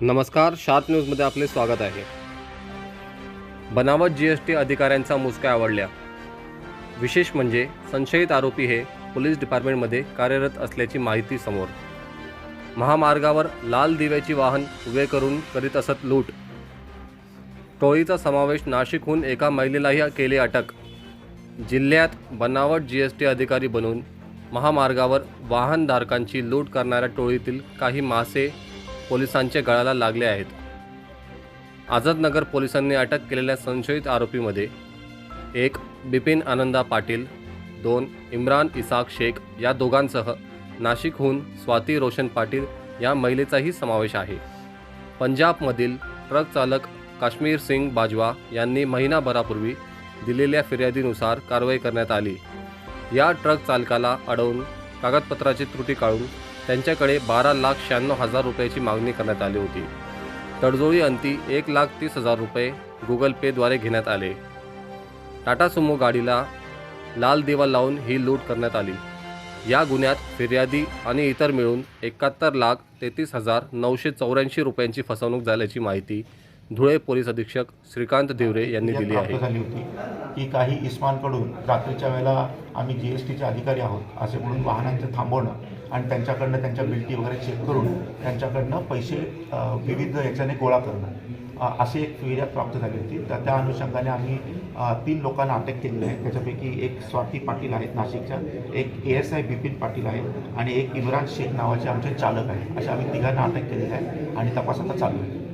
नमस्कार शार्प न्यूजमध्ये आपले स्वागत आहे. बनावट जी एस टी अधिकाऱ्यांचा मुसका आवडल्या. विशेष म्हणजे संशयित आरोपी हे पोलीस डिपार्टमेंटमध्ये कार्यरत असल्याची माहिती समोर. महामार्गावर लाल दिव्याची वाहन उभे करून करीत असत लूट. टोळीचा समावेश नाशिकहून एका महिलेलाही केली अटक. जिल्ह्यात बनावट जी एस टी अधिकारी बनून महामार्गावर वाहनधारकांची लूट करणाऱ्या टोळीतील काही मासे पोलिसांच्या गळाला लागले आहेत. आझादनगर पोलिसांनी अटक केलेल्या संशयित आरोपीमध्ये एक बिपिन आनंदा पाटील दोन इम्रान इसाक शेख या दोघांसह नाशिकहून स्वाती रोशन पाटील या महिलेचाही समावेश आहे. पंजाबमधील ट्रक चालक काश्मीर सिंग बाजवा यांनी महिनाभरापूर्वी दिलेल्या फिर्यादीनुसार कारवाई करण्यात आली. या ट्रक चालकाला अडवून कागदपत्राची त्रुटी काढून त्यांच्याकडे बारा लाख शहाण्णव हजार रुपयाची मागणी करण्यात आली होती. तडजोडी अंती एक लाख तीस हजार रुपये गुगल पेद्वारे घेण्यात आले. टाटा सुमो गाडीला लाल दिवा लावून ही लूट करण्यात आली. या गुन्ह्यात फिर्यादी आणि इतर मिळून एकाहत्तर लाख तेहतीस हजार नऊशे चौऱ्याऐंशी रुपयांची फसवणूक झाल्याची माहिती धुळे पोलीस अधीक्षक श्रीकांत दिवरे यांनी दिली आहे. झाली होती की काही इस्मानकडून रात्रीच्या वेळेला आम्ही जी एस टीचे अधिकारी आहोत असे म्हणून वाहनांचं थांबवणं आणि त्यांच्याकडनं त्यांच्या बिल्टी वगैरे चेक करून त्यांच्याकडनं पैसे विविध याच्याने गोळा करणं अशी एक फिर्याद प्राप्त झाली होती. तर त्या अनुषंगाने आम्ही तीन लोकांना अटक केलेली आहे. त्याच्यापैकी एक स्वाती पाटील आहेत नाशिकच्या एक A S I Bipin Patil आहे आणि एक इम्रान शेख नावाचे आमचे चालक आहे अशा आम्ही तिघांना अटक केलेली आहे आणि तपास आता चालू आहे.